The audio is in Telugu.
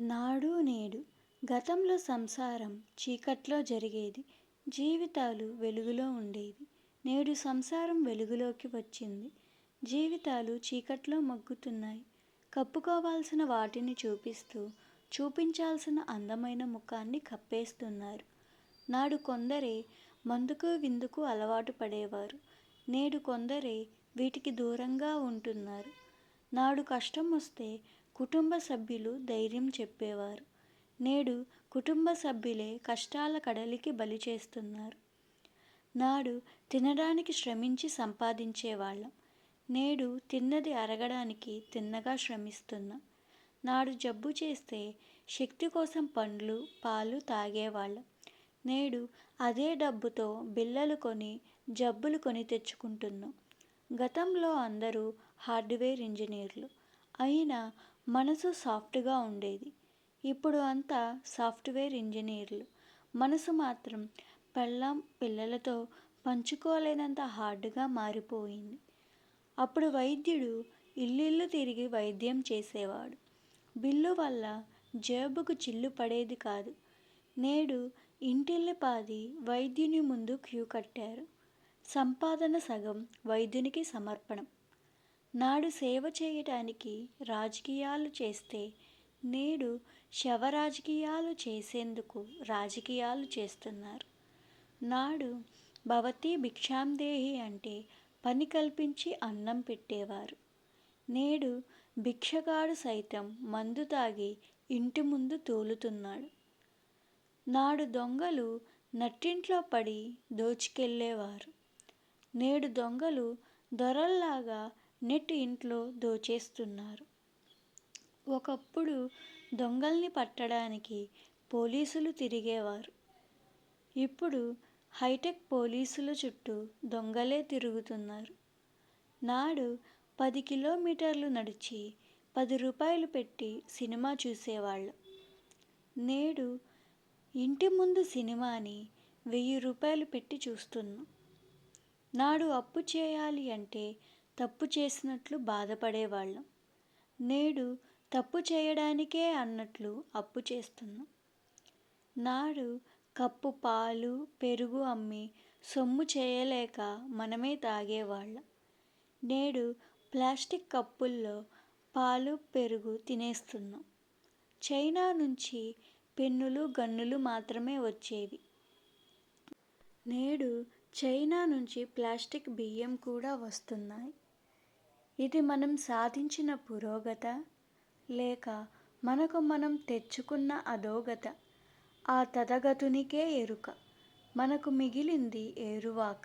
నాడు నేడు గతంలో సంసారం చీకట్లో జరిగేది జీవితాలు వెలుగులో ఉండేవి. నేడు సంసారం వెలుగులోకి వచ్చింది. జీవితాలు చీకట్లో మగ్గుతున్నాయి. కప్పుకోవాల్సిన వాటిని చూపిస్తూ చూపించాల్సిన అందమైన ముఖాన్ని కప్పేస్తున్నారు. నాడు కొందరే మందుకు విందుకు అలవాటు పడేవారు. నేడు కొందరే వీటికి దూరంగా ఉంటున్నారు. నాడు కష్టం వస్తే కుటుంబ సభ్యులు ధైర్యం చెప్పేవారు. నేడు కుటుంబ సభ్యులే కష్టాల కడలికి బలి చేస్తున్నారు. నాడు తినడానికి శ్రమించి సంపాదించేవాళ్ళం. నేడు తిన్నది అరగడానికి తిన్నగా శ్రమిస్తున్నాం. నాడు జబ్బు చేస్తే శక్తి కోసం పండ్లు పాలు తాగేవాళ్ళం. నేడు అదే డబ్బుతో బిళ్ళలు కొని జబ్బులు కొని తెచ్చుకుంటున్నాం. గతంలో అందరూ హార్డ్వేర్ ఇంజనీర్లు. అయినా మనసు సాఫ్ట్గా ఉండేది. ఇప్పుడు అంతా సాఫ్ట్వేర్ ఇంజనీర్లు. మనసు మాత్రం పెళ్ళాం పిల్లలతో పంచుకోలేనంత హార్డ్గా మారిపోయింది. అప్పుడు వైద్యుడు ఇల్లిల్లు తిరిగి వైద్యం చేసేవాడు. బిల్లు వల్ల జేబుకు చిల్లు పడేది కాదు. నేడు ఇంటిల్లిపాది వైద్యుని ముందు క్యూ కట్టారు. సంపాదన సగం వైద్యునికి సమర్పణం. నాడు సేవ చేయటానికి రాజకీయాలు చేస్తే నేడు శవ రాజకీయాలు చేసేందుకు రాజకీయాలు చేస్తున్నారు. నాడు భవతి భిక్షాందేహి అంటే పని కల్పించి అన్నం పెట్టేవారు. నేడు భిక్షగాడు సైతం మందు తాగి ఇంటి ముందు తోలుతున్నాడు. నాడు దొంగలు నట్టింట్లో పడి దోచుకెళ్ళేవారు. నేడు దొంగలు దొరల్లాగా నెట్ ఇంట్లో దోచేస్తున్నారు. ఒకప్పుడు దొంగల్ని పట్టడానికి పోలీసులు తిరిగేవారు. ఇప్పుడు హైటెక్ పోలీసుల చుట్టూ దొంగలే తిరుగుతున్నారు. నాడు పది కిలోమీటర్లు నడిచి పది రూపాయలు పెట్టి సినిమా చూసేవాళ్ళం. నేడు ఇంటి ముందు సినిమాని వెయ్యి రూపాయలు పెట్టి చూస్తున్నాం. నాడు అప్పు చేయాలి అంటే తప్పు చేసినట్లు బాధపడేవాళ్ళం. నేడు తప్పు చేయడానికే అన్నట్లు అప్పు చేస్తున్నాం. నాడు కప్పు పాలు పెరుగు అమ్మి సొమ్ము చేయలేక మనమే తాగేవాళ్ళం. నేడు ప్లాస్టిక్ కప్పుల్లో పాలు పెరుగు తినేస్తున్నాం. చైనా నుంచి పెన్నులు గన్నులు మాత్రమే వచ్చేవి. నేడు చైనా నుంచి ప్లాస్టిక్ బియ్యం కూడా వస్తున్నాయి. ఇది మనం సాధించిన పురోగత లేక మనకు మనం తెచ్చుకున్న అధోగత. ఆ తథగతునికే ఎరుక. మనకు మిగిలింది ఏరువాక.